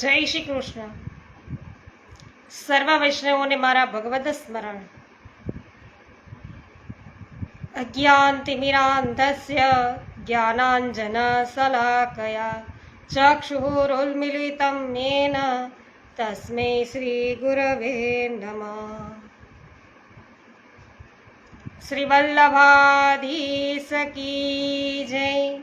जय श्री कृष्ण सर्व वैष्णवों ने मारा भगवत स्मरण अज्ञान तिमिरांधस्य ज्ञानांजन सलाकया चक्षुरोन्मीलित मेन तस्मै श्री नम श्रीवल्लभाधीश की जय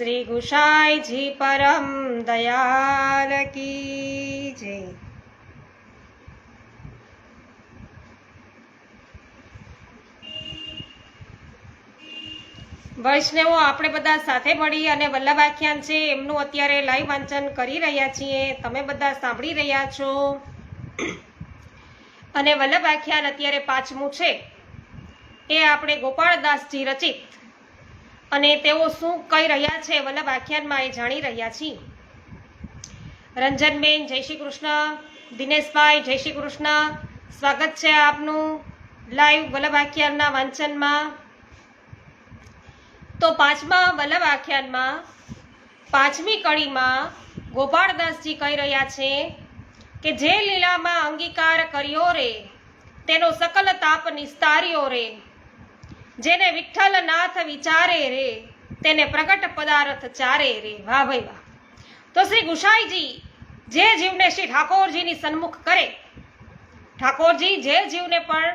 શ્રી ગુસાઈજી પરમ દયાલ કી જય. વૈષ્ણવો, આપણે બધા સાથે મળી અને વલ્લભ આખ્યાન છે, એમનું અત્યારે લાઈવ વાંચન કરી રહ્યા છીએ. તમે બધા સાંભળી રહ્યા છો. અને વલ્લભ આખ્યાન અત્યારે પાંચમું છે. એ આપણે ગોપાળદાસજી રચિત અને તેઓ શું કહી રહ્યા છે વલ્લભ, આખ્યાનમાં એ જાણી રહ્યા છીએ. રંજનબેન, જય શ્રી કૃષ્ણ. દિનેશભાઈ, જય શ્રી કૃષ્ણ. સ્વાગત છે આપનું લાઈવ વલ્લભ આખ્યાનના વાંચનમાં. તો પાંચમા વલ્લભ આખ્યાનમાં પાંચમી કડીમાં ગોપાળદાસજી કહી રહ્યા છે કે જે લીલામાં અંગીકાર કર્યો રે, તેનો સકલ તાપ નિસ્તાર્યો રે. જેને વિઠ્ઠલ નાથ વિચારે રે, તેને પ્રગટ પદાર્થ ચારે રે. વાહ ભાઈ વાહ. તો શ્રી ગુસાઈજી જે જીવને શ્રી ઠાકોરજીની સન્મુખ કરે, ઠાકોરજી જે જીવને પણ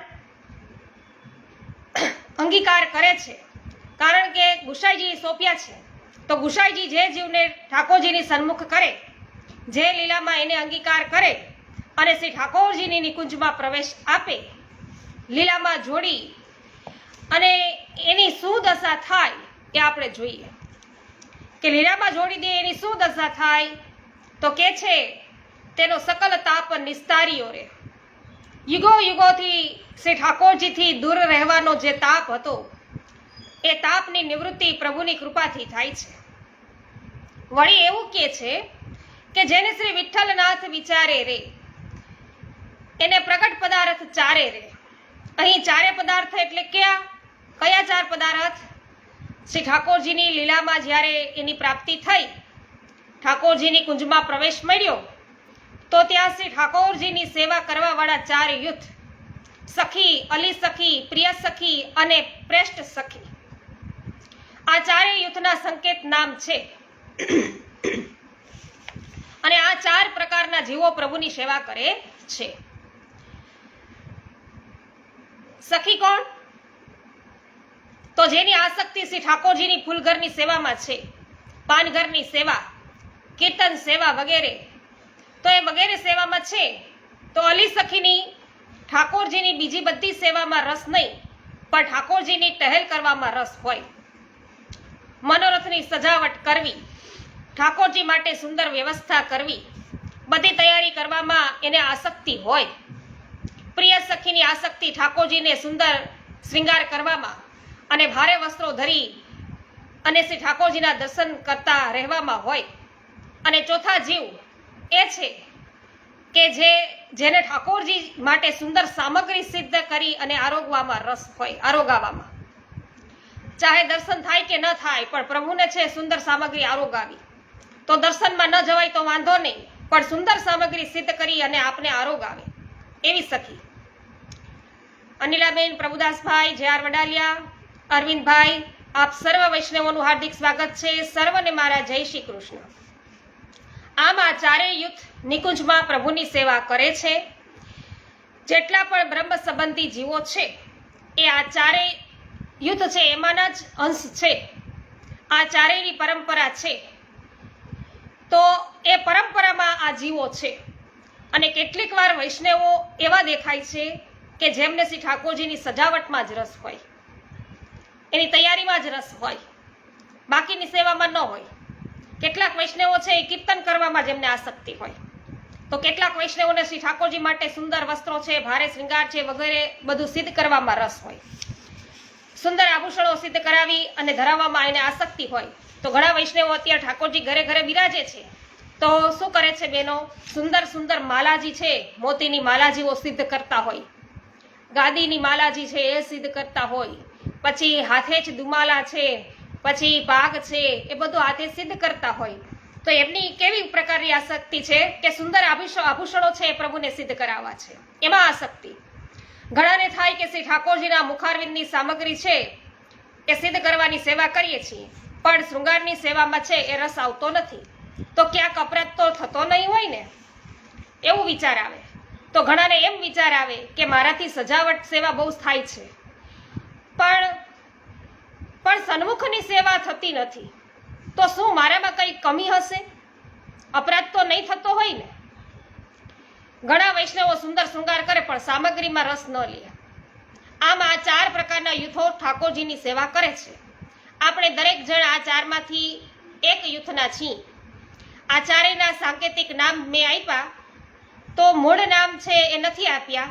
અંગીકાર કરે છે, કારણ કે ગુસાઈજી સોંપ્યા છે, તો ગુસાઈજી જે જીવને ઠાકોરજીની સન્મુખ કરે, જે લીલામાં એને અંગીકાર કરે અને શ્રી ઠાકોરજીની નિકુંજમાં પ્રવેશ આપે, લીલામાં જોડી અને એની શું દશા થાય એ આપણે જોઈએ. કે લીલાબા જોડી દે એની શું દશા થાય, તો કે છે તેનો સકલ તાપ નિસ્તારીઓ રે. યુગો યુગોથી શ્રી ઠાકોરજીથી દૂર રહેવાનો જે તાપ હતો, એ તાપની નિવૃત્તિ પ્રભુની કૃપાથી થાય છે. વળી એવું કે છે કે જેને શ્રી વિઠ્ઠલનાથ વિચારે રે, એને પ્રગટ પદાર્થ ચારે રે. અહીં ચારે પદાર્થ એટલે ક્યાં? કયા ચાર પદાર્થ? શ્રી ઠાકોરજીની લીલામાં જ્યારે એની પ્રાપ્તિ થઈ, ઠાકોરજીની કુંજમાં પ્રવેશ મળ્યો, તો ત્યાં શ્રી ઠાકોરજીની સેવા કરવાવાળા ચાર યુથ, સખી, અલી સખી, પ્રિય સખી અને પ્રેષ્ઠ સખી. આ ચારેય યુથના સંકેત નામ છે. અને આ ચાર પ્રકારના જીવો પ્રભુની સેવા કરે છે. સખી કોણ? તો જેની આસક્તિ શ્રી ઠાકોરજીની ફૂલઘરની સેવામાં છે, પાનઘરની સેવા, કીર્તન સેવા વગેરે, તો એ વગેરે સેવામાં છે, તો અલી સખીની ઠાકોરજીની બીજી બધી સેવામાં રસ નહીં, પણ ઠાકોરજીની ટહેલ કરવામાં રસ હોય. મનોરથની સજાવટ કરવી, ઠાકોરજી માટે સુંદર વ્યવસ્થા કરવી, બધી તૈયારી કરવામાં એને આસક્તિ હોય. પ્રિય સખીની આસક્તિ ઠાકોરજીને સુંદર શ્રૃંગાર કરવામાં અને ભારે વસ્ત્રો ધરી અને શ્રી ઠાકોરજીના દર્શન કરતા રહેવામાં હોય. અને ચોથા જીવ એ છે કે જે, જેને ઠાકોરજી માટે સુંદર સામગ્રી સિદ્ધ કરી અને આરોગવામાં રસ હોય, આરોગાવામાં. ચાહે દર્શન થાય કે ન થાય, પણ પ્રભુને છે સુંદર સામગ્રી આરોગાવી. તો દર્શનમાં ન જવાય તો વાંધો નહીં, પણ સુંદર સામગ્રી સિદ્ધ કરી અને આપને આરોગાવે, એવી સખી. અનિલાબેન પ્રભુદાસભાઈ, જે આર વડાલિયા અરવિંદભાઈ, આપ સર્વ વૈષ્ણવોનું હાર્દિક સ્વાગત છે. સર્વને મારા જય શ્રી કૃષ્ણ. આમ આ ચારેય યુથ નિકુંજમાં પ્રભુની સેવા કરે છે. જેટલા પણ બ્રહ્મ સંબંધી જીવો છે, એ આ ચારેય યુથ છે, એમાંના જ અંશ છે. આ ચારેયની પરંપરા છે. તો એ પરંપરામાં આ જીવો છે. અને કેટલીક વાર વૈષ્ણવો એવા દેખાય છે કે જેમને શ્રી ઠાકોરજીની સજાવટમાં જ રસ હોય. એની તૈયારીમાં જ રસ હોય. બાકીની સેવામાં ન હોય. કેટલાક વૈષ્ણવો છે એ કીર્તન કરવામાં જેમને આસક્તિ હોય. તો કેટલાક વૈષ્ણવોને શ્રી ઠાકોરજી માટે સુંદર વસ્ત્રો છે, ભારે શ્રૃંગાર છે વગેરે બધું સિદ્ધ કરવામાં રસ હોય. સુંદર આભૂષણો સિદ્ધ કરાવી અને ધરાવવામાં એને આસક્તિ હોય. તો ઘણા વૈષ્ણવો અત્યારે ઠાકોરજી ઘરે ઘરે બિરાજે છે. તો શું કરે છે બેનો સુંદર સુંદર માલાજી છે, મોતીની માલાજીઓ સિદ્ધ કરતા હોય. ગાદીની માલાજી છે એ સિદ્ધ કરતા હોય. પછી હાથે જ દુમાલા છે, પછી ભાગ છે, એ બધું હાથે સિદ્ધ કરતા હોય. તો એમની કેવી પ્રકારની આસક્તિ છે કે સુંદર આભૂષ- આભૂષણો છે એ પ્રભુને સિદ્ધ કરાવવા છે? એમાં આસક્તિ ઘણાને થાય કે શ્રી ઠાકોરજીના મુખારવિંદની સામગ્રી છે એ સિદ્ધ કરવાની સેવા કરીએ છીએ, પણ શૃંગારની સેવામાં છે એ રસ આવતો નથી. તો ક્યાંક અપરાધ તો થતો નહીં હોય ને? એવું વિચાર આવે. તો ઘણાને એમ વિચાર આવે કે મારાથી સજાવટ સેવા બહુ થાય છે. પણ પણ સન્મુખની સેવા થતી નથી. તો શું મારામાં કંઈ કમી હશે? અપરાધ તો નહીં થતો હોય ને? ઘણા વૈષ્ણવો સુંદર શૃંગાર કરે પણ સામગ્રીમાં રસ ન લે. આમ આ ચાર પ્રકારના યુથો ઠાકોરજીની સેવા કરે છે. આપણે દરેક જણ આ ચારમાંથી એક યુથના છીએ. આ ચારેયના સાંકેતિક નામ મેં આપ્યા. તો મૂળ નામ છે એ નથી આપ્યા.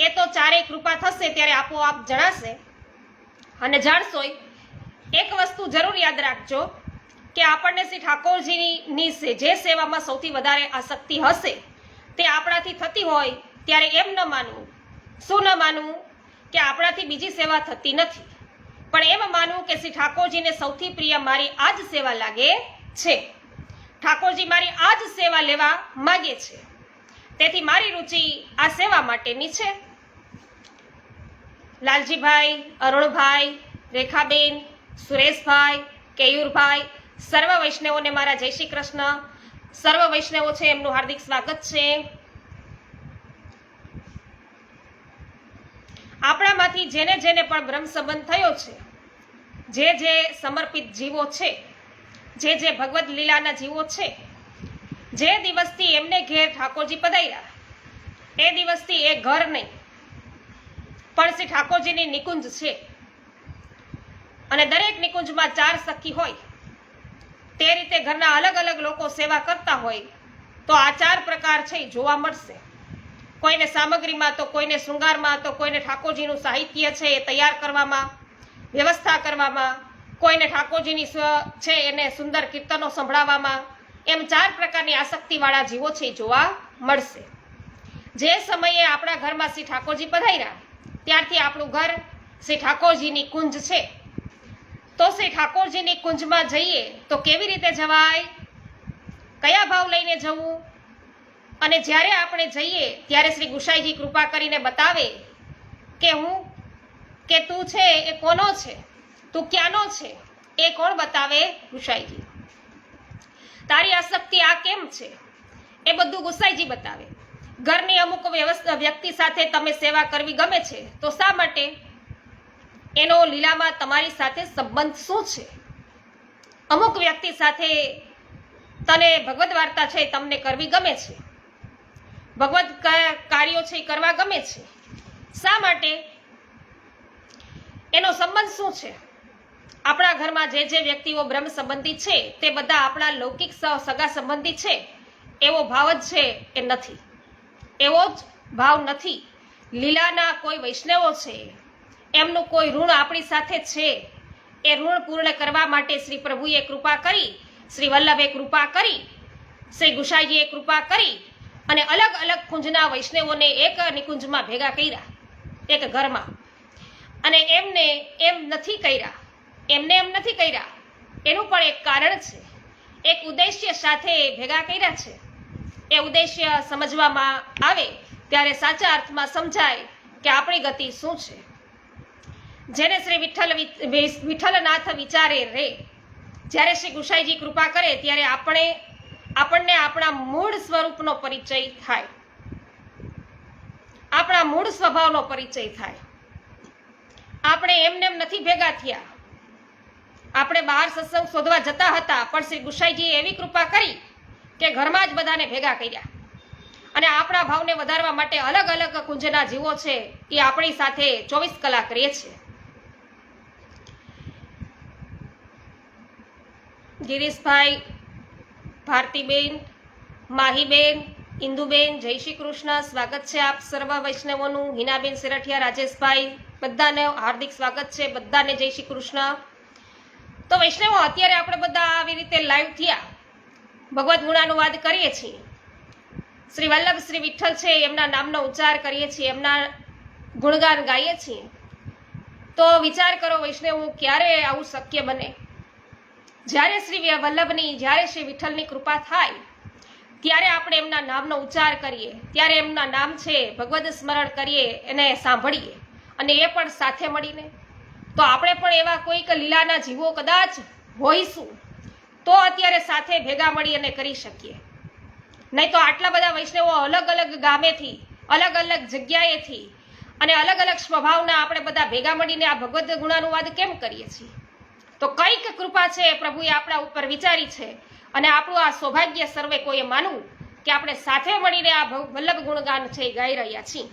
એ તો ચારેય કૃપા થશે ત્યારે આપોઆપ જણાશે. અને જાણશોય, એક વસ્તુ જરૂર યાદ રાખજો કે આપણને શ્રી ઠાકોરજીની જે સેવામાં સૌથી વધારે આસક્તિ હશે, તે આપણાથી થતી હોય ત્યારે એમ ન માનવું. શું ન માનવું? કે આપણાથી બીજી સેવા થતી નથી. પણ એમ માનવું કે શ્રી ઠાકોરજીને સૌથી પ્રિય મારી આ જ સેવા લાગે છે. ઠાકોરજી મારી આ જ સેવા લેવા માગે છે. તેથી મારી રુચિ આ સેવા માટેની છે. લાલજીભાઈ, અરુણભાઈ, રેખાબેન, સુરેશભાઈ, કેયુરભાઈ, સર્વ વૈષ્ણવોને મારા જય શ્રી કૃષ્ણ. સર્વ વૈષ્ણવો છે, એમનું હાર્દિક સ્વાગત છે. આપણામાંથી જેને જેને પણ બ્રહ્મ સંબંધ થયો છે, જે જે સમર્પિત જીવો છે, જે જે ભગવદ્ લીલાના જીવો છે, જે દિવસથી એમને ઘેર ઠાકોરજી પધાર્યા, એ દિવસથી એ ઘર નહીં પણ શ્રી ઠાકોરજીની નિકુંજ છે. અને દરેક નિકુંજમાં ચાર સખી હોય. તે રીતે ઘરના અલગ અલગ લોકો સેવા કરતા હોય, તો આ ચાર પ્રકાર છે જોવા મળશે. કોઈને સામગ્રીમાં તો કોઈને શૃંગારમાં તો કોઈને ઠાકોરજીનું સાહિત્ય છે, એ તૈયાર કરવામાં, વ્યવસ્થા કરવામાં, કોઈને ઠાકોરજીની છે, એને સુંદર કીર્તનો સંભળાવવામાં, એમ ચાર પ્રકારની આસક્તિવાળા જીવો છે જોવા મળશે. જે સમયે આપણા ઘરમાં શ્રી ઠાકોરજી પધાર્યા ત્યારથી આપણું ઘર શ્રી ઠાકોરજીની કુંજ છે. તો શ્રી ઠાકોરજીની કુંજમાં જઈએ તો કેવી રીતે જવાય? કયા ભાવ લઈને જવું? અને જ્યારે આપણે જઈએ ત્યારે શ્રી ગુસાઈજી કૃપા કરીને બતાવે કે હું, કે તું છે, એ કોનો છે? તું ક્યાંનો છે? એ કોણ બતાવે ગુસાઈજી? તારી આસક્તિ આ કેમ છે? એ બધું ગુસાઈજી બતાવે. ઘરની અમુક વ્યક્તિ સાથે તમે સેવા કરવી ગમે છે, તો શા માટે? એનો લીલામાં તમારી સાથે સંબંધ શું છે? અમુક વ્યક્તિ સાથે તને ભગવદ્ વાર્તા છે તમને કરવી ગમે છે. ભગવદ કાર્યો છે એ કરવા ગમે છે. શા માટે? એનો સંબંધ શું છે? આપણા ઘરમાં જે જે વ્યક્તિઓ બ્રહ્મ સંબંધી છે, તે બધા આપણા લૌકિક સગા સંબંધી છે. એવો ભાવ જ છે એ નથી. એવો જ ભાવ નથી. લીલાના કોઈ વૈષ્ણવો છે, એમનું કોઈ ઋણ આપણી સાથે છે. એ ઋણ પૂર્ણ કરવા માટે શ્રી પ્રભુએ કૃપા કરી, શ્રી વલ્લભે કૃપા કરી, શ્રી ગુસાઈજીએ કૃપા કરી અને અલગ અલગ કુંજના વૈષ્ણવોને એક નિકુંજમાં ભેગા કર્યા, એક ઘરમાં. અને એમને એમ નથી કર્યા, એમને એમ નથી કર્યા. એનું પણ એક કારણ છે. એક ઉદ્દેશ્ય સાથે ભેગા કર્યા છે. એ ઉદ્દેશ્ય સમજવામાં આવે ત્યારે સાચા અર્થમાં સમજાય કે આપણી ગતિ શું છે. જેને શ્રી વિઠ્ઠલ વિઠ્ઠલનાથ વિચારે રે, જ્યારે શ્રી ગુસાઈજી કૃપા કરે ત્યારે આપણે, આપણને આપણા મૂળ સ્વરૂપનો પરિચય થાય. આપણા મૂળ સ્વભાવનો પરિચય થાય. આપણે એમને એમ નથી ભેગા થયા. આપણે બહાર સત્સંગ શોધવા જતા હતા, પણ શ્રી ગુસાઈજીએ એવી કૃપા કરી કે ઘરમાં જ બધાને ભેગા કર્યા. અને આપણા ભાવને વધારવા માટે અલગ અલગ કુંજના જીવો છે એ આપણી સાથે ચોવીસ કલાક રહે છે. ગિરીશભાઈ, ભારતીબેન, માહીબેન, ઇન્દુબેન, જય શ્રી કૃષ્ણ, સ્વાગત છે આપ સર્વ વૈષ્ણવોનું, હિનાબેન સેરઠિયા, રાજેશભાઈ, બધાને હાર્દિક સ્વાગત છે, બધાને જય શ્રી કૃષ્ણ. તો વૈષ્ણવો, અત્યારે આપણે બધા આવી રીતે લાઈવ થયા. ભગવદ્ ગુણાનુવાદ કરીએ છીએ. શ્રી વલ્લભ, શ્રી વિઠ્ઠલ છે, એમના નામનો ઉચ્ચાર કરીએ છીએ, એમના ગુણગાન ગાઈએ છીએ. તો વિચાર કરો વૈષ્ણવો, ક્યારે આવું શક્ય બને? જ્યારે શ્રી વલ્લભની, જ્યારે શ્રી વિઠ્ઠલની કૃપા થાય, ત્યારે આપણે એમના નામનો ઉચ્ચાર કરીએ. ત્યારે એમના નામ છે, ભગવદ સ્મરણ કરીએ, એને સાંભળીએ. અને એ પણ સાથે મળીને. તો આપણે પણ એવા કોઈક લીલાના જીવો કદાચ હોઈશું. તો અત્યારે સાથે ભેગા મળી અને કરી શકીએ. નહીં તો આટલા બધા વૈષ્ણવો અલગ અલગ ગામેથી, અલગ અલગ જગ્યાએથી અને અલગ અલગ સ્વભાવના આપણે બધા ભેગા મળીને આ ભગવદ્ ગુણાનુવાદ કેમ કરીએ છીએ? તો કંઈક કૃપા છે પ્રભુએ આપણા ઉપર વિચારી છે અને આપણું આ સૌભાગ્ય સર્વે કોઈએ માનવું કે આપણે સાથે મળીને આ વલ્લભ ગુણગાન છે એ ગાઈ રહ્યા છીએ.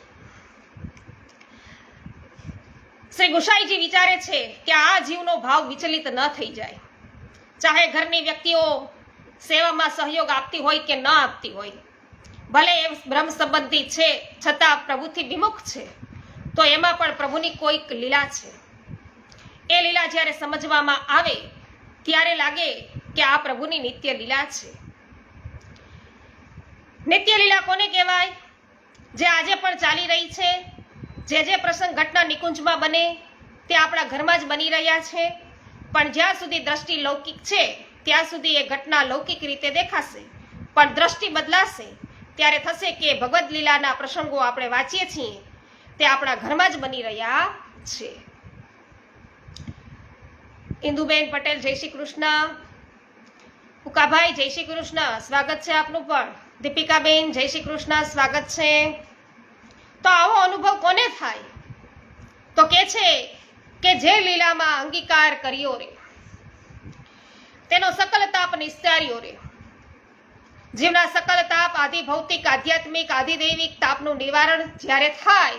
શ્રી ગુસાઈજી વિચારે છે કે આ જીવનો ભાવ વિચલિત ન થઈ જાય. ચાહે ઘરની વ્યક્તિઓ સેવામાં સહયોગ આપતી હોય કે ન આપતી હોય, ભલે એ બ્રહ્મ સંબંધી છે, છતાં પ્રભુથી વિમુખ છે, તો એમાં પણ પ્રભુની કોઈક લીલા છે. એ લીલા જ્યારે સમજવામાં આવે, ત્યારે લાગે કે આ પ્રભુની નિત્ય લીલા છે. નિત્ય લીલા કોને કહેવાય? જે આજે પણ ચાલી રહી છે, જે જે પ્રસંગ ઘટના નિકુંજમાં બને, તે આપણા ઘરમાં જ બની રહ્યા છે પણ જ્યાં સુધી દ્રષ્ટિ લૌકિક છે, ત્યાં સુધી એ ઘટના લૌકિક રીતે દેખાશે. પણ દ્રષ્ટિ બદલાશે, ત્યારે થશે કે ભગવદ્ લીલાના પ્રસંગો આપણે વાંચીએ છીએ. તે આપણા ઘરમાં જ બની રહ્યા છે. ઇન્દુબેન પટેલ, જય શ્રી કૃષ્ણ. ઉકાભાઈ, જય શ્રી કૃષ્ણ. સ્વાગત છે આપનું પણ. દીપિકાબેન, જય શ્રી કૃષ્ણ. સ્વાગત છે. તો આવો અનુભવ કોને થાય? તો કે છે કે જે લીલામાં અંગીકાર કર્યો રે. તેનો સકલ તાપ નિસ્તાર્યો રે. જીવના સકલ તાપ આદિ ભૌતિક, આધ્યાત્મિક આધિદૈવિક તાપનું નિવારણ જ્યારે થાય,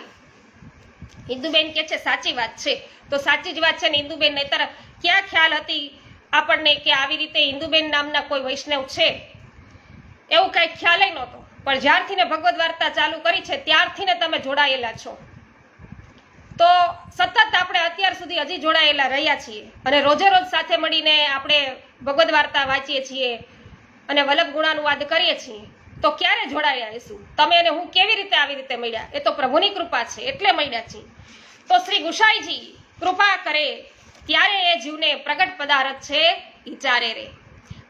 હિન્દુબેન કે છે, સાચી વાત છે. તો સાચી જ વાત છે ને હિન્દુબેન, નહીતર ક્યાં ખ્યાલ હતી આપણને કે આવી રીતે હિન્દુબેન નામના કોઈ વૈષ્ણવ છે? એવું કઈ ખ્યાલ નહોતો. પણ જ્યારથી ને ભગવદ વાર્તા ચાલુ કરી છે, ત્યારથી ને તમે જોડાયેલા છો. સુધી હજી જોડાયેલા રહ્યા છીએ. અને રોજે રોજ સાથે મળીને આપણે ભગવદ વાર્તા વાંચીએ છીએ અને વલ્લભ ગુણાનુવાદ કરીએ છીએ, તો ક્યારે જોડાયા રહીશું તમે અને હું કેવી રીતે આવી રીતે મળ્યા? એ તો પ્રભુની કૃપા છે, એટલે મળ્યા છીએ. તો શ્રી ગુસાઈજી કૃપા કરે ત્યારે એ જીવને પ્રગટ પદાર્થ છે, ઈ ચારે રે.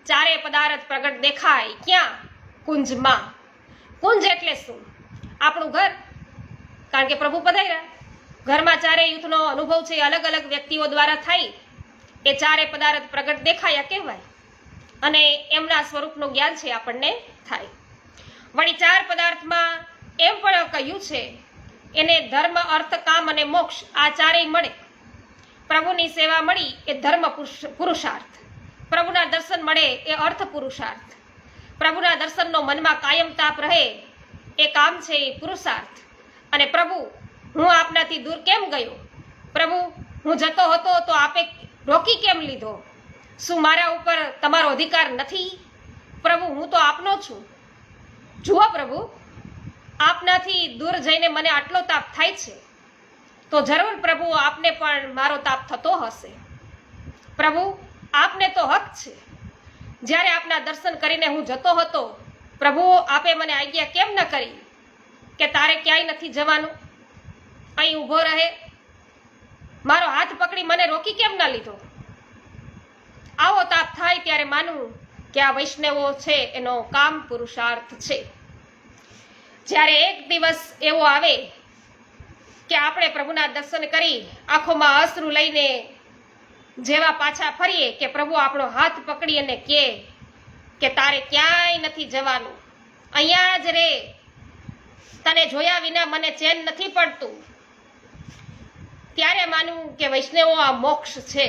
ચારે પદાર્થ પ્રગટ દેખાય ક્યાં? કુંજમાં. કુંજ એટલે શું? આપણું ઘર. કારણ કે પ્રભુ પધાર્યા. ઘરમાં ચારે યુથનો અનુભવ છે અલગ અલગ વ્યક્તિઓ દ્વારા થાય, એ ચારે પદાર્થ પ્રગટ દેખાયા કહેવાય. અને એમના સ્વરૂપનું જ્ઞાન છે આપણને થાય. વળી ચાર પદાર્થમાં એમ પણ કહ્યું છે, એને ધર્મ, અર્થ, કામ અને મોક્ષ આ ચારેય મળે. પ્રભુની સેવા મળી એ ધર્મ પુરુષ- પુરુષાર્થ. પ્રભુના દર્શન મળે એ અર્થ પુરુષાર્થ. પ્રભુના દર્શનનો મનમાં કાયમ તાપ રહે એ કામ છે એ પુરુષાર્થ. અને પ્રભુ હું આપનાથી દૂર કેમ ગયો? પ્રભુ, હું જતો હતો તો આપે રોકી કેમ લીધો? શું મારા ઉપર તમારો અધિકાર નથી? પ્રભુ, હું તો આપનો છું. જુઓ પ્રભુ, આપનાથી દૂર જઈને મને આટલો તાપ થાય છે. તો જરૂર પ્રભુ, આપને પણ મારો તાપ થતો હશે. પ્રભુ, આપને તો હક છે. જ્યારે આપના દર્શન કરીને હું જતો હતો, પ્રભુ, આપે મને આજ્ઞા કેમ ન કરી? કે તારે ક્યાંય નથી જવાનું? અહીં ઊભો રહે. મારો હાથ પકડી મને રોકી કેમ ના લીધો? આવો તાપ થાય ત્યારે માનવું કે આ વૈષ્ણવો છે, એનો કામ પુરુષાર્થ છે. જ્યારે એક દિવસ એવો આવે કે આપણે પ્રભુના દર્શન કરી આંખોમાં અશ્રુ લઈને જેવા પાછા ફરીએ કે પ્રભુ આપણો હાથ પકડી અને કહે કે તારે ક્યાંય નથી જવાનું. અહીંયા જ રે. તને જોયા વિના મને ચેન નથી પડતું. ત્યારે માનવું કે વૈષ્ણવો આ મોક્ષ છે.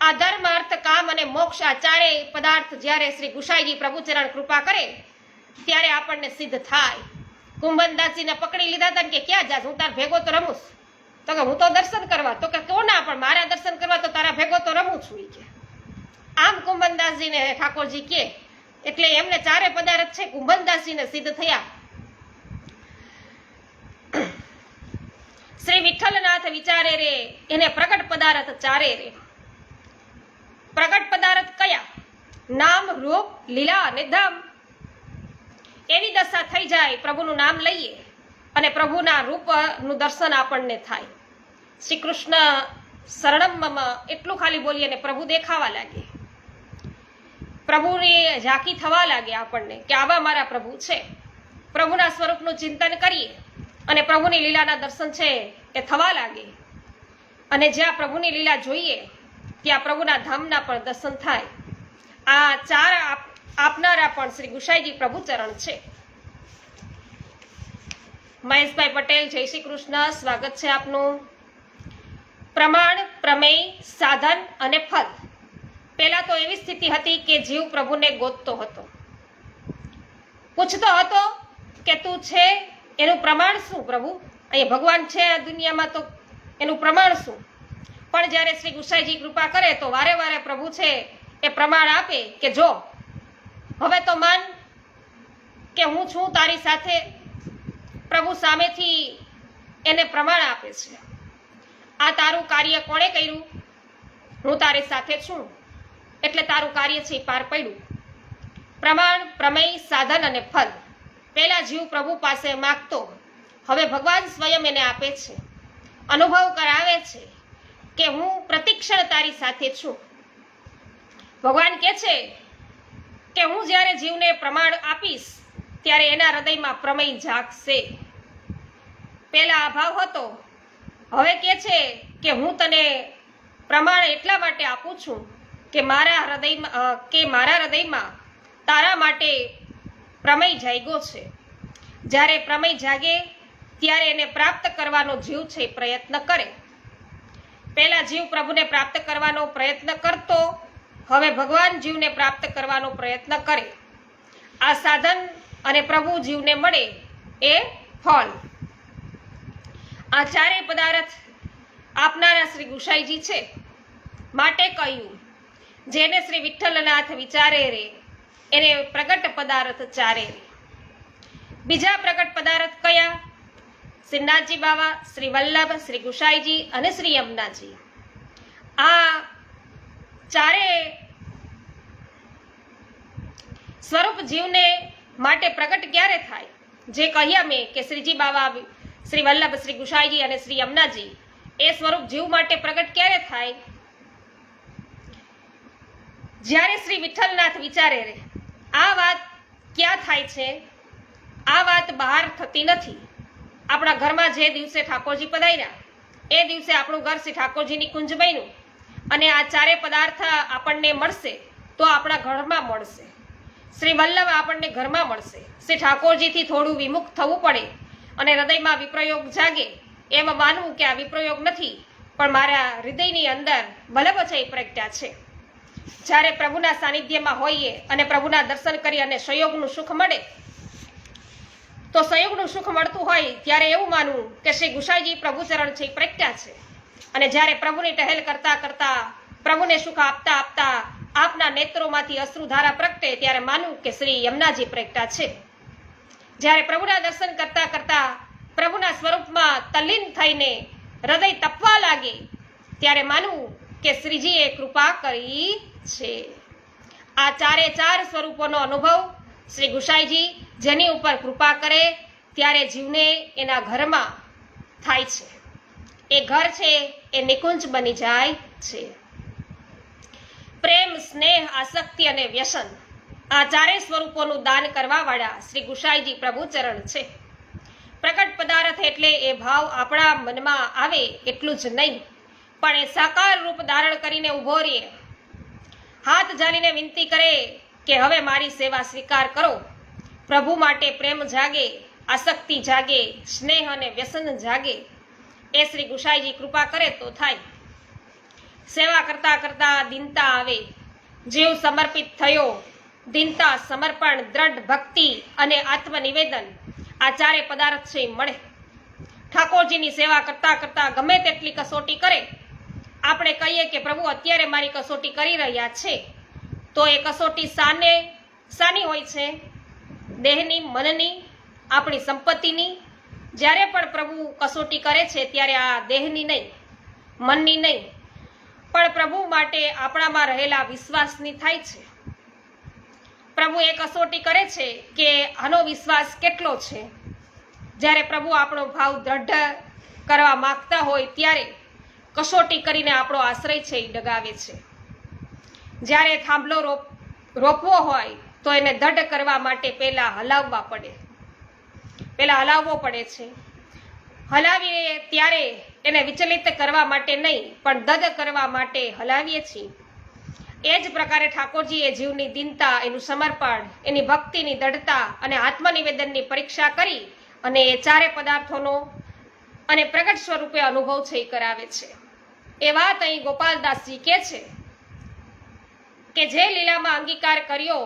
આ ધર્મ, અર્થ, કામ અને મોક્ષ આ ચારેય પદાર્થ જ્યારે શ્રી ગુસાઈજી પ્રભુચરણ કૃપા કરે, ત્યારે આપણને સિદ્ધ થાય. કુંભનદાસજીને પકડી લીધા હતા કે ક્યાં જાસ? હું તાર ભેગો તો રમું તો કે હું તો દર્શન કરવા, તો કે કોના પણ? મારા દર્શન કરવા તો તારા ભેગો તો રમું છું કે. આમ કુંભનદાસજીને ઠાકોરજી કે, એટલે એમને ચારે પદાર્થ છે. કુંભનદાસજીને સિદ્ધ થયા. શ્રી વિઠ્ઠલનાથ વિચારે રે, એને પ્રગટ પદાર્થ ચારે રે. પ્રગટ પદાર્થ કયા? નામ, રૂપ, લીલા અને ધામ. એવી દશા થઈ જાય, પ્રભુનું નામ લઈએ અને પ્રભુના રૂપનું દર્શન આપણને થાય. શ્રી કૃષ્ણ શરણમ એટલું ખાલી બોલીએ અને પ્રભુ દેખાવા લાગે. પ્રભુને ઝાંકી થવા લાગે આપણને કે આવા મારા પ્રભુ છે. પ્રભુના સ્વરૂપનું ચિંતન કરીએ. અને પ્રભુની લીલાના દર્શન છે એ થવા લાગે. અને જ્યાં પ્રભુની લીલા જોઈએ, ત્યાં પ્રભુના ધામના પણ દર્શન થાય. આ ચાર આપ- આપનારા પણ શ્રી ગુસાઈજી પ્રભુ ચરણ છે. મહેશભાઈ પટેલ, જય શ્રી કૃષ્ણ, સ્વાગત છે આપનું. પ્રમાણ, પ્રમેય, સાધન અને ફલ પહેલા તો એવી સ્થિતિ હતી કે જીવ પ્રભુને ગોતતો હતો. પૂછતો હતો કે તું છે એનું પ્રમાણ શું પ્રભુ? અહીંયા ભગવાન છે આ દુનિયામાં તો એનું પ્રમાણ શું? પણ જ્યારે શ્રી ગુસાઈજી કૃપા કરે તો વારે વારે પ્રભુ છે એ પ્રમાણ આપે કે જો, હવે તો માન કે હું છું તારી સાથે પ્રભુ સામેથી એને પ્રમાણ આપે છે. આ તારું કાર્ય કોણે કર્યું? હું તારી સાથે છું. એટલે તારું કાર્ય છે પાર પડ્યું. પ્રમાણ, પ્રમેય, સાધન અને ફલ પહેલા જીવ પ્રભુ પાસે માગતો હવે ભગવાન સ્વયં એને આપે છે. અનુભવ કરાવે છે કે હું પ્રતિક્ષણ તારી સાથે છું. ભગવાન કહે છે કે હું જ્યારે જીવને પ્રમાણ આપીશ, ત્યારે એના હૃદયમાં પ્રમેય જાગશે. પહેલા અભાવ હતો. હવે કે છે કે હું તને પ્રમાણ એટલા માટે આપું છું કે મારા હૃદયમાં કે મારા હૃદયમાં તારા માટે પ્રમેય જાગ્યો છે. જ્યારે પ્રમેય જાગે, ત્યારે એને પ્રાપ્ત કરવાનો જીવ છે પ્રયત્ન કરે. પહેલા જીવ પ્રભુને પ્રાપ્ત કરવાનો પ્રયત્ન કરતો, હવે ભગવાન જીવને પ્રાપ્ત કરવાનો પ્રયત્ન કરે. આ સાધન અને પ્રભુ જીવને મળે એ ફળ. આ ચારેય પદાર્થ આપનારા શ્રી ગુસાઈજી છે. માટે કહ્યું, જેને શ્રી વિઠ્ઠલનાથ વિચારે રે એને પ્રગટ પદાર્થ ચારે. બીજા પ્રગટ પદાર્થ કયા? શ્રીનાથજી બાવા, શ્રી વલ્લભ, શ્રી ગુસાઈજી અને શ્રી યમુનાજી. આ ચારે સ્વરૂપ જીવને માટે પ્રગટ ક્યારે થાય? જે કહ્યા મેં કે શ્રીજી બાવા, શ્રી વલ્લભ, શ્રી ગુસાઈજી અને શ્રી યમુનાજી, એ સ્વરૂપ જીવ માટે પ્રગટ ક્યારે થાય? જ્યારે શ્રી વિઠ્ઠલનાથ વિચારે આ વાત ક્યાં થાય છે? આ વાત બહાર થતી નથી. આપણા ઘરમાં જે દિવસે ઠાકોરજી પધાર્યા, એ દિવસે આપણું ઘર શ્રી ઠાકોરજીની કુંજ બન્યું. અને આ ચારે પદાર્થ આપણને મળશે તો આપણા ઘરમાં મળશે. શ્રી વલ્લભ આપણને ઘરમાં મળશે. શ્રી ઠાકોરજીથી થોડું વિમુખ થવું પડે અને હૃદયમાં વિપ્રયોગ જાગે એમ માનવું કે આ વિપ્રયોગ નથી, પણ મારા હૃદયની અંદર છે પ્રગટ્યા છે. જ્યારે પ્રભુના સાનિધ્યમાં હોઈએ અને પ્રભુના દર્શન કરી અને સંયોગનું સુખ મળે, તો સંયોગનું સુખ મળતું હોય ત્યારે એવું માનવું કે શ્રી ગુસાઈજી પ્રભુચરણ છે પ્રજ્ઞા છે. અને જ્યારે પ્રભુની ટહેલ કરતા કરતા પ્રભુને સુખ આપતા આપતા આપના નેત્રોમાંથી અશ્રુધારા પ્રગટે ત્યારે માનવું કે શ્રી યમુનાજી પ્રગટા છે. જ્યારે પ્રભુના દર્શન કરતા કરતા પ્રભુના સ્વરૂપમાં તલ્લીન થઈને હૃદય તપવા લાગે, ત્યારે માનવું કે શ્રીજીએ કૃપા કરી છે. આ ચારે ચાર સ્વરૂપોનો અનુભવ શ્રી ગુસાઈજી જેની ઉપર કૃપા કરે ત્યારે જીવને એના ઘરમાં થાય છે. એ ઘર છે, એ નિકુંજ બની જાય છે. પ્રેમ, સ્નેહ, આસક્તિ અને વ્યસન આ ચારે સ્વરૂપોનું દાન કરવાવાળા શ્રી ગુસાઈજી પ્રભુ ચરણ છે. પ્રકટ પદાર્થ એટલે એ ભાવ આપણા મનમાં આવે એટલું જ નહીં, પણ એ સાકાર રૂપ ધારણ કરીને ઊભો રહે હાથ જાલીને વિનંતી કરે કે હવે મારી સેવા સ્વીકાર કરો. પ્રભુ માટે પ્રેમ જાગે, આસક્તિ જાગે, સ્નેહ અને વ્યસન જાગે. એ શ્રી ગુસાઈજી કૃપા કરે તો થાય. સેવા કરતા કરતા દિનતા આવે. જીવ સમર્પિત થયો. દિનતા સમર્પણ, દ્રઢ ભક્તિ અને આત્મનિવેદન આ ચારે પદાર્થ છે મળે. ઠાકોરજીની સેવા કરતા કરતા ગમે તેટલી કસોટી કરે આપણે કહીએ કે પ્રભુ, અત્યારે મારી કસોટી કરી રહ્યા છે. તો એ કસોટી સાને, સાની હોય છે? દેહની, મનની, આપણી સંપત્તિની? જ્યારે પણ પ્રભુ કસોટી કરે છે, ત્યારે આ દેહની નહીં, મનની નહીં. પણ પ્રભુ માટે આપણામાં રહેલા વિશ્વાસની થાય છે. પ્રભુ એ કસોટી કરે છે કે આનો વિશ્વાસ કેટલો છે? જ્યારે પ્રભુ આપણો ભાવ દ્રઢ કરવા માગતા હોય, ત્યારે કસોટી કરીને આપણો આશ્રય છે એ ડગાવે છે. જ્યારે થાંભલો રોપ, રોપવો હોય તો એને દઢ કરવા માટે પહેલા હલાવવા પડે. પહેલા હલાવવો પડે છે. હલાવીએ ત્યારે એને વિચલિત કરવા માટે નહીં, પણ દદ કરવા માટે હલાવીએ છીએ. એ જ પ્રકારે ઠાકોરજીએ જીવની દીનતા, એનું સમર્પણ, એની ભક્તિની દઢતા અને આત્મનિવેદનની પરીક્ષા કરી અને એ ચારે પદાર્થોનો અને પ્રગટ સ્વરૂપે અનુભવ છે એ કરાવે છે. એ વાત અહીં ગોપાલદાસજી કે છે કે જે લીલામાં અંગીકાર કર્યો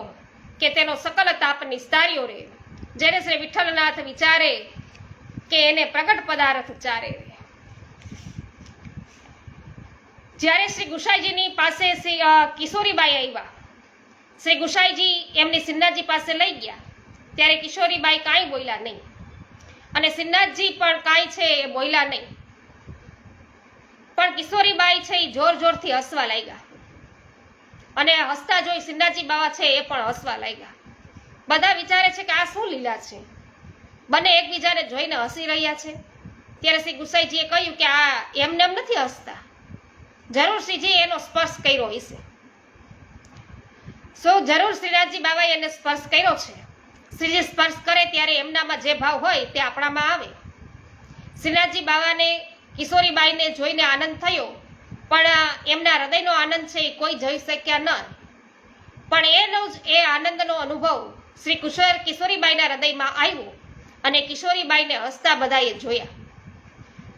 કે તેનો સકલ તાપ નિસ્તાર્યો રે. જેને શ્રી વિઠ્ઠલનાથ વિચારે કે એને પ્રગટ પદાર્થ ચારે જ્યારે શ્રી ગુસાઈજીની પાસે શ્રી કિશોરીબાઈ આવ્યા, શ્રી ગુસાઈજી એમની સિન્નાજી પાસે લઈ ગયા, ત્યારે કિશોરીબાઈ કાંઈ બોલ્યા નહીં. અને સિન્નાજી પણ કાંઈ છે એ બોલ્યા નહીં. પણ કિશોરીબાઈ છે એ જોર જોરથી હસવા લાગ્યા. અને હસતા જોઈ સિન્નાથજી બાવા છે એ પણ હસવા લાગ્યા. બધા વિચારે છે કે આ શું લીલા છે? બંને એકબીજાને જોઈને હસી રહ્યા છે. ત્યારે શ્રી ગુસાઈજીએ કહ્યું કે આ એમને એમ નથી હસતા. જરૂર શ્રીજી એનો સ્પર્શ કર્યો હશે. સો જરૂર શ્રીનાથજી બાબાએ એને સ્પર્શ કર્યો છે. શ્રીજી સ્પર્શ કરે ત્યારે એમનામાં જે ભાવ હોય તે આપણામાં આવે. શ્રીનાથજી બાબાને કિશોરીબાઈને જોઈને આનંદ થયો. પણ એમના હૃદયનો આનંદ છે એ કોઈ જોઈ શક્યા ન. પણ એનો જ એ આનંદનો અનુભવ શ્રી કુશોર કિશોરીબાઈના હૃદયમાં આવ્યો અને કિશોરીબાઈને હસતા બધાએ જોયા.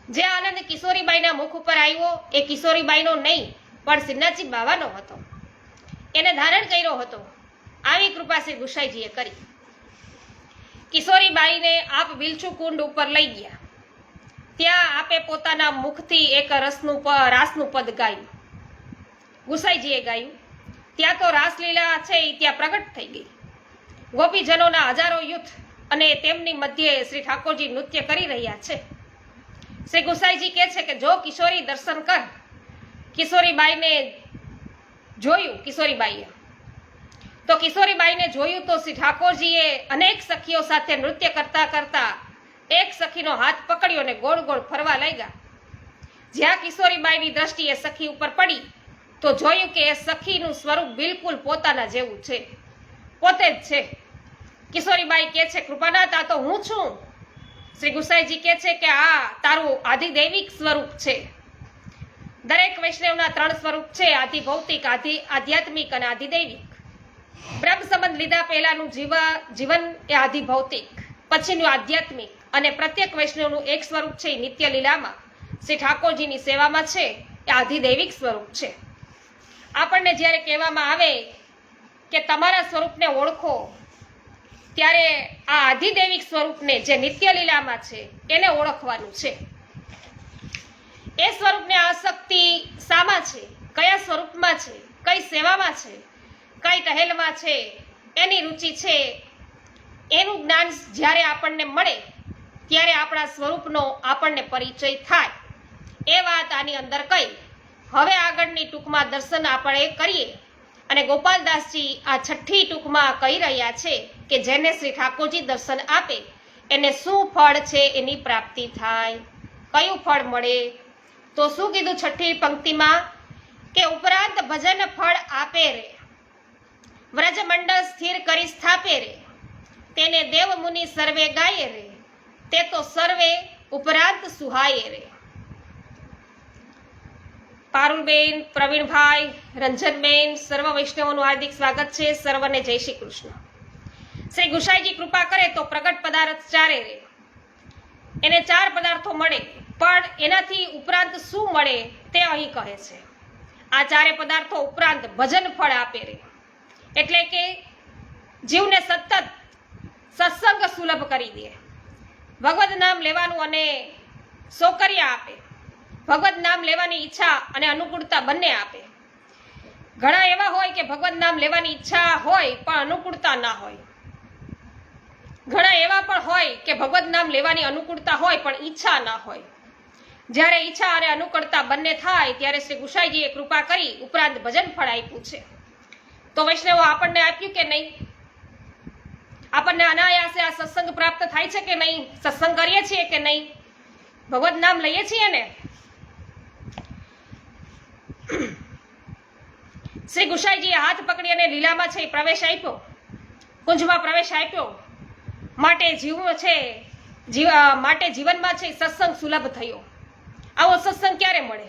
જે આનંદ કિશોરીબાઈના મુખ ઉપર આવ્યો એ કિશોરીબાઈનો નહીં, પણ સિન્નાજી બાવાનો હતો. એને ધારણ કર્યો હતો. આવી કૃપા શ્રી ગુસાઈજીએ કરી. કિશોરીબાઈને આપ વિલચુ કુંડ ઉપર લઈ ગયા. ત્યાં આપે પોતાના મુખથી એક રસનું રાસનું પદ ગાયું. ગુસાઈજીએ ગાયું. ત્યાં તો રાસલીલા છે એ ત્યાં પ્રગટ થઈ ગઈ. ગોપીજનોના હજારો યુથ અને તેમની મધ્યે શ્રી ઠાકોરજી નૃત્ય કરી રહ્યા છે. શ્રી ગુસાઈજી કહે છે કે જો કિશોરી દર્શન કર. કિશોરીબાઈને જોયું, કિશોરીબાઈએ. તો કિશોરીબાઈને જોયું તો શ્રી ઠાકોરજીએ અનેક સખીઓ સાથે નૃત્ય કરતા કરતા એક સખીનો હાથ પકડ્યો અને ગોળ ગોળ ફરવા લાગ્યા. જ્યાં કિશોરીબાઈની દ્રષ્ટિ એ સખી ઉપર પડી, તો જોયું કે એ સખીનું સ્વરૂપ બિલકુલ પોતાના જેવું છે. પોતે જ છે. કિશોરીબાઈ કહે છે, કૃપાનાથ, આ તો હું છું. શ્રી ગુસાઈજી કહે છે કે, આ તારું આધિદૈવિક સ્વરૂપ છે. દરેક વૈષ્ણવના ત્રણ સ્વરૂપ છે, આધિ ભૌતિક, આધિ આધ્યાત્મિક અને આધિદૈવિક બ્રહ્મ સંબંધ લીધા પહેલાનું જીવ, જીવન એ આધિ ભૌતિક, પછીનું આધ્યાત્મિક. અને પ્રત્યેક વૈષ્ણવનું એક સ્વરૂપ છે એ નિત્ય લીલામાં. શ્રી ઠાકોરજીની સેવામાં છે એ આધિદૈવિક સ્વરૂપ છે. આપણને જ્યારે કહેવામાં આવે કે તમારા સ્વરૂપને ઓળખો, ત્યારે આ આધિદૈવિક સ્વરૂપને જે નિત્ય લીલામાં છે એને ઓળખવાનું છે. એ સ્વરૂપને આસક્તિ શામાં છે? કયા સ્વરૂપમાં છે? કઈ સેવામાં છે? કઈ ટહેલમાં છે? એની રુચિ છે? એનું જ્ઞાન જ્યારે આપણને મળે ત્યારે આપણા સ્વરૂપનો આપણને પરિચય થાય. એ વાત આની અંદર કહી. હવે આગળની ટૂંકમાં દર્શન આપણે કરીએ. અને ગોપાલદાસજી આ છઠ્ઠી ટૂંકમાં કહી રહ્યા છે કે જેને શ્રી ઠાકોરજી દર્શન આપે, એને શું ફળ છે એની પ્રાપ્તિ થાય. કયું ફળ મળે? તો શું કીધું છઠ્ઠી પંક્તિમાં? કે ઉપરાંત ભજન ફળ આપે રે. વ્રજમંડળ સ્થિર કરી સ્થાપે રે. તેને દેવ મુનિ સર્વે ગાયે રે. તે તો સર્વે ઉપરાંત સુહાયે રે પારુલબેન, પ્રવીણભાઈ, રંજનબેન, સર્વ વૈષ્ણવોનું હાર્દિક સ્વાગત છે. સર્વને જય શ્રી કૃષ્ણ. શ્રી ગુસાઈજી કૃપા કરે તો પ્રગટ પદાર્થ ચારે રે. એને ચાર પદાર્થો મળે, પણ એનાથી ઉપરાંત શું મળે તે અહીં કહે છે. આ ચારે પદાર્થો ઉપરાંત ભજન ફળ આપે રે. એટલે કે જીવને સતત સત્સંગ સુલભ કરી દે. ભગવદ નામ લેવાનું અને સોકર્યા આપે. ભગવત નામ લેવાની ઈચ્છા અને અનુકૂળતા બંને આપે. ઘણા એવા હોય કે ભગવત નામ લેવાની ઈચ્છા હોય પણ અનુકૂળતા ના હોય. ઘણા એવા પણ હોય કે ભગવત નામ લેવાની અનુકૂળતા હોય પણ ઈચ્છા ના હોય. જ્યારે ઈચ્છા અને અનુકૂળતા બંને થાય ત્યારે શ્રી ગુસાઈજીએ કૃપા કરી ઉપરાંત ભજન ફળ આપ્યું છે. તો વૈષ્ણવો, આપણને આપ્યું કે નહીં? આપણને અનાયાસે આ સત્સંગ પ્રાપ્ત થાય છે કે નહીં? સત્સંગ કરીએ છીએ કે નહીં? ભગવત નામ લઈએ છીએ ને? શ્રી ગુસાઈજીએ હાથ પકડી અને લીલામાં છે પ્રવેશ આપ્યો. કુંજમાં પ્રવેશ આપ્યો. માટે જીવ છે, જીવ માટે જીવનમાં છે સત્સંગ સુલભ થયો. આવો સત્સંગ ક્યારે મળે?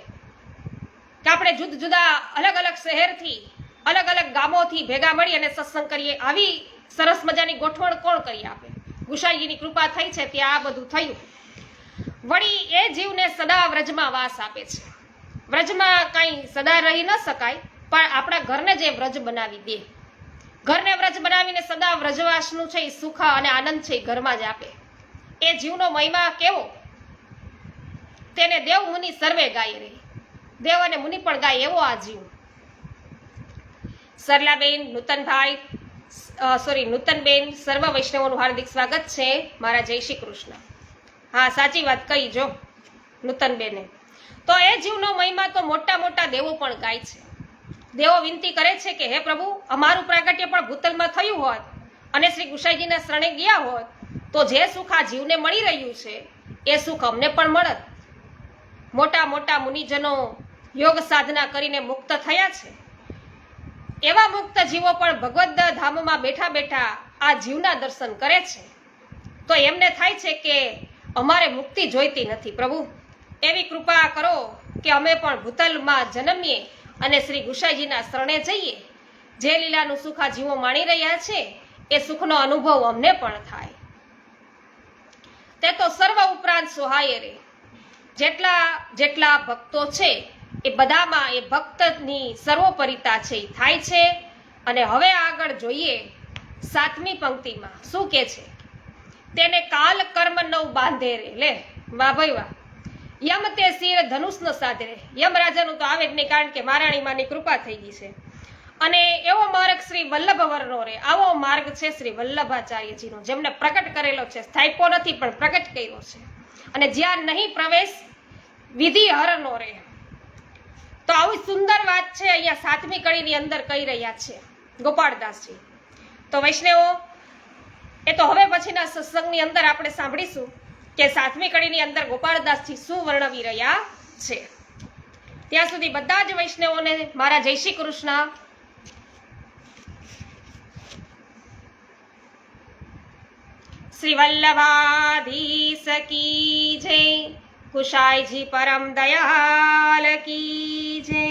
કે આપણે જુદા જુદા અલગ અલગ શહેરથી, અલગ અલગ ગામોથી ભેગા મળી અને સત્સંગ કરીએ. આવી સરસ મજાની ગોઠવણ કોણ કરી આપે? ગુસાઈજીની કૃપા થઈ છે ત્યાં આ બધું થયું. વળી એ જીવને સદા વ્રજમાં વાસ આપે છે. વ્રજમાં કાંઈ સદા રહી ન શકાય, પણ આપણા ઘરને જે વ્રજ બનાવી દે. ઘરને વ્રજ બનાવીને સદા વ્રજવાસનું છે એ સુખ અને આનંદ છે એ ઘરમાં જ આપે. એ જીવનો મહિમા કેવો? તેને દેવ મુનિ સર્વે ગાય રહી દેવ અને મુનિ પણ ગાય એવો આ જીવ. સરલાબેન, નૂતનભાઈ સોરી નૂતનબેન, સર્વ વૈષ્ણવોનું હાર્દિક સ્વાગત છે. મારા જય શ્રી કૃષ્ણ. હા, સાચી વાત કહી જો, નૂતનબેને. તો એ જીવનો મહિમા તો મોટા મોટા દેવો પણ ગાય છે. દેવો વિનંતી કરે છે કે, હે પ્રભુ, અમારું પ્રાગટ્ય પણ ભૂતલમાં થયું હોત અને શ્રી ગુસાઈજીના શરણે ગયા હોત, તો જે સુખ આ જીવને મળી રહ્યું છે, એ સુખ અમને પણ મળત. મોટા મોટા મુનિજનો યોગ સાધના કરીને મુક્ત થયા છે. એવા મુક્ત જીવો પણ ભગવદ્ ધામમાં બેઠા બેઠા આ જીવના દર્શન કરે છે. તો એમને થાય છે કે અમારે મુક્તિ જોઈતી નથી પ્રભુ. એવી કૃપા કરો કે અમે પણ ભૂતલમાં જન્મીએ અને શ્રી ગુસાઈજીના શરણે જઈએ. જે લીલાનું સુખ આ જીવો માણી રહ્યા છે, એ સુખનો અનુભવ અમને પણ થાય. તે તો સર્વ ઉપરાંત સોહાય રે. જેટલા જેટલા ભક્તો છે એ બધામાં એ ભક્તની સર્વોપરિતા છે, એ થાય છે. અને હવે આગળ જોઈએ સાતમી પંક્તિમાં શું કે છે? તેને કાલ કર્મ નવ બાંધે રે, લે. વાહ, ભાઈ, વાહ. યમ તે શિર ધનુષનો સાધે રે. યમ રાજાનું તો આવે જ નહીં, કારણ કે મહારાણી માની કૃપા થઈ ગઈ છે. અને એવો માર્ગ શ્રી વલ્લભવરનો રે. આવો માર્ગ છે શ્રી વલ્લભાચાર્યજીનો, જેમને પ્રકટ કરેલો છે. સ્થાપ્યો નથી, પણ પ્રકટ કર્યો છે. અને જ્યાં નહીં પ્રવેશ વિધિ હરનો રે. તો આવી સુંદર વાત છે અહીંયા સાતમી કડીની અંદર કહી રહ્યા છે ગોપાળદાસજી. તો વૈષ્ણવો, એ તો હવે પછીના સત્સંગની અંદર આપણે સાંભળીશું કે સાતમી કડીની અંદર ગોપાળદાસજી શું વર્ણવી રહ્યા છે. ત્યાં સુધી બધા જ વૈષ્ણવોને મારા જય શ્રી કૃષ્ણ. શ્રી વલ્લભાધીશ કી જય. કુશાયજી પરમ દયાલ કી જય